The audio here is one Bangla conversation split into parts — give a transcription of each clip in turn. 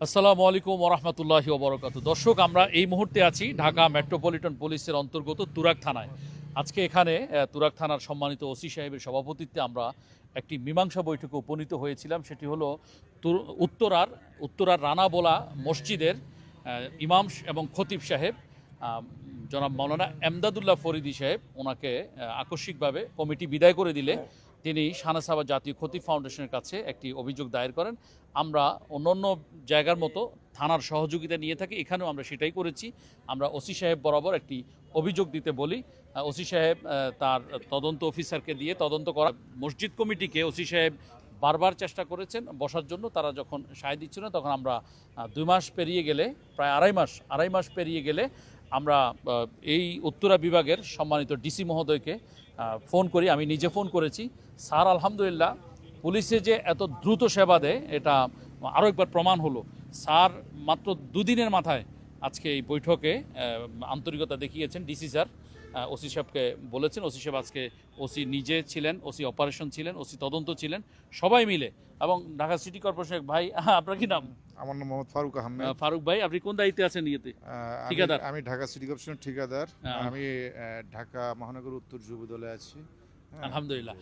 আসসালামু আলাইকুম ওরহমতুল্লাহি ওবরকাত। দর্শক, আমরা এই মুহূর্তে আছি ঢাকা মেট্রোপলিটন পুলিশের অন্তর্গত তুরাক থানায়। আজকে এখানে তুরাক থানার সম্মানিত ওসি সাহেবের সভাপতিত্বে আমরা একটি মীমাংসা বৈঠকে উপনীত হয়েছিলাম। সেটি হলো তুর- উত্তরার উত্তরার রানাবোলা মসজিদের ইমাম এবং খতিব সাহেব জনাব মৌলানা এমদাদুল্লাহ ফরিদি সাহেব, ওনাকে আকস্মিকভাবে কমিটি বিদায় করে দিলে। তিনি শাহনাসাবা জাতীয় ক্ষতি ফাউন্ডেশনের কাছে একটি অভিযোগ দায়ের করেন। আমরা অন্যান্য জায়গার মতো থানার সহযোগিতা নিয়ে থাকি, এখানেও আমরা সেটাই করেছি। আমরা ওসি সাহেব বরাবর একটি অভিযোগ দিতে বলি। ওসি সাহেব তার তদন্ত অফিসারকে দিয়ে তদন্ত করা, মসজিদ কমিটিকে ওসি সাহেব বারবার চেষ্টা করেছেন বসার জন্য। তারা যখন সায় দিচ্ছিল না, তখন আমরা দুই মাস পেরিয়ে গেলে, প্রায় আড়াই মাস আড়াই মাস পেরিয়ে গেলে আমরা এই উত্তরা বিভাগের সম্মানিত ডিসি মহোদয়কে ফোন করি, আমি নিজে ফোন করেছি। স্যার, আলহামদুলিল্লাহ, পুলিশে যে এত দ্রুত সেবা দেয়, এটা আরও একবার প্রমাণ হলো। স্যার মাত্র দুদিনের মাথায় আজকে এই বৈঠকে আন্তরিকতা দেখিয়েছেন ডিসি স্যার। ওসি সাহেবকে বলেছেন ওসি সাহেব আজকে ওসি নিজে ছিলেন ওসি অপারেশন ছিলেন ওসি তদন্ত ছিলেন সবাই মিলে এবং ঢাকা সিটি কর্পোরেশনের ভাই আপনার কি নাম আমার নাম মোহাম্মদ ফারুক আহমেদ ফারুক ভাই আপনি কোন দায়িত্বে আছেন ইয়েতে ঠিকাদার। আমি ঢাকা সিটি কর্পোরেশনের ঠিকাদার। আমি ঢাকা মহানগর উত্তর যুব দলে আছি। আলহামদুলিল্লাহ।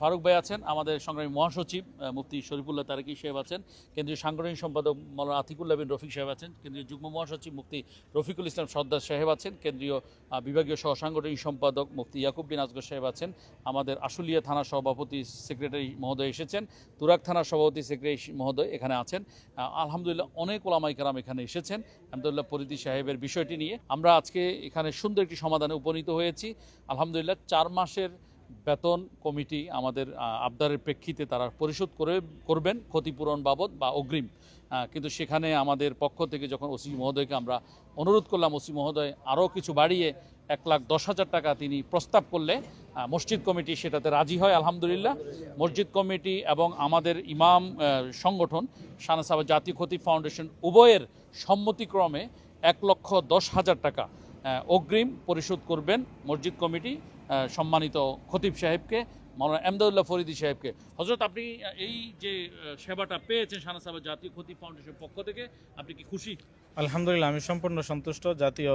ফারুক ভাই আছেন, আমাদের সংগ্রামী মহাসচিব মুফতি শরীফুল্লাহ তারেকি সাহেব আছেন, কেন্দ্রীয় সাংগঠনিক সম্পাদক মৌলানা আতিকুল্লাহ বিন রফিক সাহেব আছেন, কেন্দ্রীয় যুগ্ম মহাসচিব মুফতি রফিকুল ইসলাম সর্দার সাহেব আছেন, কেন্দ্রীয় বিভাগীয় সহ সাংগঠনিক সম্পাদক মুফতি ইয়াকুব বিন আজগর সাহেব আছেন, আমাদের আশুলিয়া থানা সভাপতি সেক্রেটারি মহোদয় এসেছেন তুরাক থানার সভাপতি সেক্রেটারি মহোদয় এখানে আছেন আলহামদুলিল্লাহ অনেক ওলামাই কারাম এখানে এসেছেন আহমদুল্লাহ পরিধি সাহেবের বিষয়টি নিয়ে আমরা আজকে এখানে সুন্দর একটি সমাধানে উপনীত হয়েছি, আলহামদুলিল্লাহ চার মাসের বেতন কমিটি আমাদের আবদারের প্রেক্ষিতে তারা পরিশোধ করে, করবেন ক্ষতিপূরণ বাবদ বা অগ্রিম। কিন্তু সেখানে আমাদের পক্ষ থেকে যখন ওসি মহোদয়কে আমরা অনুরোধ করলাম, ওসি মহোদয় আরও কিছু বাড়িয়ে এক লাখ দশ হাজার টাকা তিনি প্রস্তাব করলে মসজিদ কমিটি সেটাতে রাজি হয়, আলহামদুলিল্লাহ। মসজিদ কমিটি এবং আমাদের ইমাম সংগঠন সানাসাবা জাতীয় ক্ষতি ফাউন্ডেশন উভয়ের সম্মতিক্রমে এক লক্ষ দশ হাজার টাকা অগ্রিম পরিশোধ করবেন মসজিদ কমিটি। সম্মানিত খতিব সাহেবকে মৌলানা এমদাউল্লাহ ফরিদি সাহেবকে। হজরত আপনি এই যে সেবাটা পেয়েছেন সানাসাবা জাতীয় ক্ষতি ফাউন্ডেশন পক্ষ থেকে আপনি কি খুশি? আলহামদুলিল্লাহ আমি সম্পূর্ণ সন্তুষ্ট জাতীয়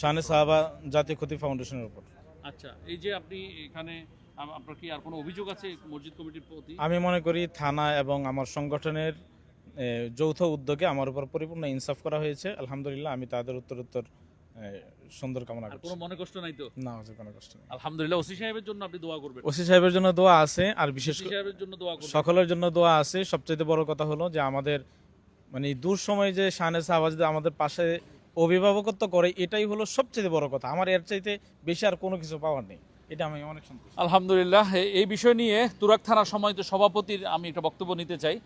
শানে সাহাবা জাতীয় ক্ষতি ফাউন্ডেশনের উপর। আচ্ছা এই যে আপনি এখানে আপনার কি আর কোনো অভিযোগ আছে মসজিদ কমিটির প্রতি? আমি মনে করি থানা এবং আমার সংগঠনের যৌথ উদ্যোগে আমার উপর পরিপূর্ণ ইনসাফ করা হয়েছে। আলহামদুলিল্লাহ আমি তাদের উত্তরোত্তর সুন্দর কামনা করছি। কোনো মনে কষ্ট নাই তো? না আছে কোনো কষ্ট নেই। আলহামদুলিল্লাহ ওসি সাহেবের জন্য আপনি দোয়া করবেন। ওসি সাহেবের জন্য দোয়া আছে আর বিশেষ করে সাহেবের জন্য দোয়া করবেন। সকলের জন্য দোয়া আছে। সবচেয়ে বড় কথা হলো যে আমাদের মানে দূর সময়ে যে শানে সাহাবা যদি আমাদের পাশে অভিভাবকত্ব করে এটাই হলো সবচেয়ে বড় কথা। আমার এর চাইতে বেশি আর কোনো কিছু পাওয়ার নেই। এটা আমি অনেক সন্তুষ্ট। আলহামদুলিল্লাহ এই বিষয় নিয়ে তুরাক থানার সম্মানিত সভাপতির আমি একটা বক্তব্য নিতে চাই।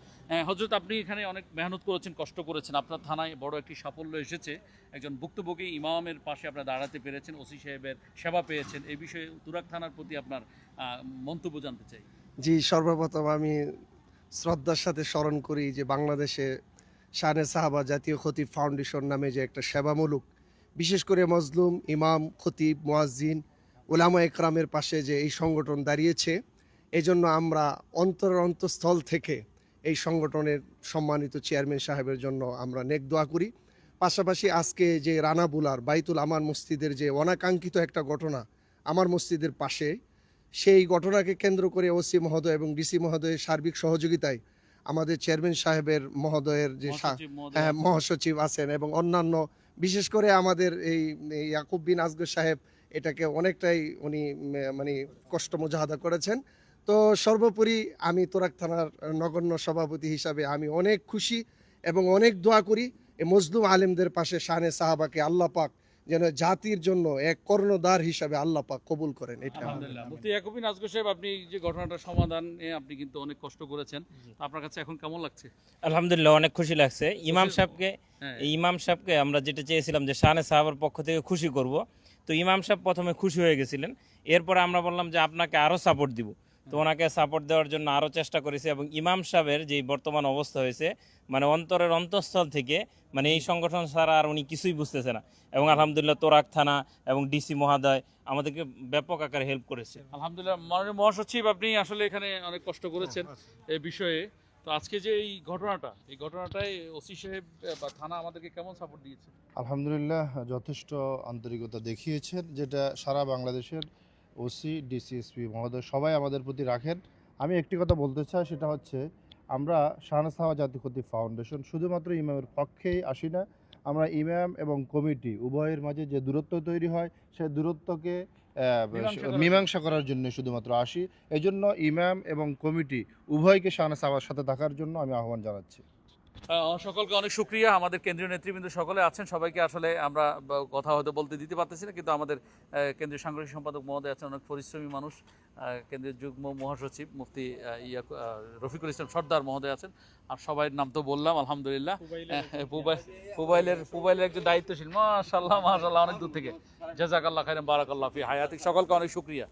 হজরত আপনি এখানে অনেক মেহনত করেছেন কষ্ট করেছেন। আপনার থানায় বড় একটি সাফল্য এসেছে। একজন ভুক্তভোগী ইমামের পাশে আপনার দাঁড়াতে পেরেছেন ওসি সাহেবের সেবা পেয়েছেন। এই বিষয়ে তুরাক থানার প্রতি আপনার মন্তব্য জানতে চাই। জি সর্বপ্রথম আমি শ্রদ্ধার সাথে স্মরণ করি যে বাংলাদেশে শানে সাহাবা জাতীয় খতিব ফাউন্ডেশন নামে যে একটা সেবামূলক বিশেষ করে মজলুম ইমাম খতিব মোয়াজ্জিন ওলামা একরামের পাশে যে এই সংগঠন দাঁড়িয়েছে এই জন্য আমরা অন্তরের অন্তঃস্থল থেকে এই সংগঠনের সম্মানিত চেয়ারম্যান সাহেবের জন্য আমরা নেক দোয়া করি পাশাপাশি আজকে যে রানাবুলার বাইতুল আমার মসজিদের যে অনাকাঙ্ক্ষিত একটা ঘটনা আমার মসজিদের পাশে সেই ঘটনাকে কেন্দ্র করে ওসি মহোদয় এবং ডিসি মহোদয়ের সার্বিক সহযোগিতায় আমাদের চেয়ারম্যান সাহেবের মহোদয়ের যে মহাসচিব হ্যাঁ, আছেন। মহাসচিব আছেন এবং অন্যান্য বিশেষ করে আমাদের এই এই ইয়াকুব বিন আজগর সাহেব এটাকে অনেকটাই উনি মানে কষ্ট মুজাহাদা করেছেন। তো সর্বোপরি আমি তোরাক থানার নগণ্য সভাপতি হিসাবে আমি অনেক খুশি এবং অনেক দোয়া করি এই মজলুম আলেমদের পাশে শানে সাহাবাকে আল্লাহ পাক যেন জাতির জন্য এক কর্ণদ্বার হিসাবে আল্লাহ পাক কবুল করেন এটা মুফতি ইয়াকুবিন আজগর সাহেব আপনি যে ঘটনাটার সমাধানে আপনি কিন্তু অনেক কষ্ট করেছেন। আপনার কাছে এখন কেমন লাগছে? আলহামদুলিল্লাহ অনেক খুশি লাগছে। ইমাম সাহেবকে হ্যাঁ। ইমাম সাহেবকে আমরা যেটা চেয়েছিলাম যে শাহানে সাহাবার পক্ষ থেকে খুশি করব। তো ইমাম সাহেব প্রথমে খুশি হয়ে গেছিলেন। এরপরে আমরা বললাম যে আপনাকে আরও সাপোর্ট দিব। তো ওনাকে সাপোর্ট দেওয়ার জন্য আরও চেষ্টা করেছি এবং ইমাম সাহেবের যে বর্তমান অবস্থা হয়েছে মানে অন্তরের অন্তঃস্থল থেকে মানে এই সংগঠন ছাড়া আর উনি কিছুই বুঝতেছে না। এবং আলহামদুলিল্লাহ তোরাক থানা এবং ডিসি মহাদয় আমাদেরকে ব্যাপক আকারে হেল্প করেছে। আলহামদুলিল্লাহ মাননীয় মহাসচিব আপনি আসলে এখানে অনেক কষ্ট করেছেন এই বিষয়ে। তো আজকে যে এই ঘটনাটা, এই ঘটনাটায় ওসি সাহেব বা থানা আমাদেরকে কেমন সাপোর্ট দিয়েছে? আলহামদুলিল্লাহ, যথেষ্ট আন্তরিকতা দেখিয়েছেন, যেটা সারা বাংলাদেশের ওসি, ডিসিএসপি, মহোদয় সবাই আমাদের প্রতি রাখেন। আমি একটি কথা বলতে চাই, সেটা হচ্ছে আমরা শাহনাসাওয়া জাতি ক্ষতি ফাউন্ডেশন শুধুমাত্র ইমামের পক্ষেই আসি না, আমরা ইমাম এবং কমিটি উভয়ের মাঝে যে দূরত্ব তৈরি হয় সেই দূরত্বকে মীমাংসা করার জন্য। শুধুমাত্র আসি। এজন্য জন্য ইমাম এবং কমিটি উভয়কে শাহনাসাওয়ার সাথে থাকার জন্য আমি আহ্বান জানাচ্ছি। সকলকে অনেক শুক্রিয়া। আমাদের কেন্দ্রীয় নেতৃবৃন্দ সকলে আছেন। সবাইকে আসলে আমরা কথা হয়তো বলতে দিতে পারতেছি না কিন্তু আমাদের কেন্দ্রীয় সাংগঠনিক সম্পাদক মহোদয় আছেন অনেক পরিশ্রমী মানুষ। কেন্দ্রীয় যুগ্ম মহাসচিব মুফতি ইয়া রফিকুল ইসলাম সর্দার মহোদয় আছেন। আর সবাই নাম তো বললাম আলহামদুলিল্লাহ। পুবাই- পুবাইলের পুবাইলের একজন দায়িত্বশীল। মাশাল্লাহ মাশাল্লাহ অনেক দূর থেকে। জাজাকাল্লাহ খাইরাম বারাকাল্লাহ ফি হায়াতিক সকলকে অনেক শুক্রিয়া।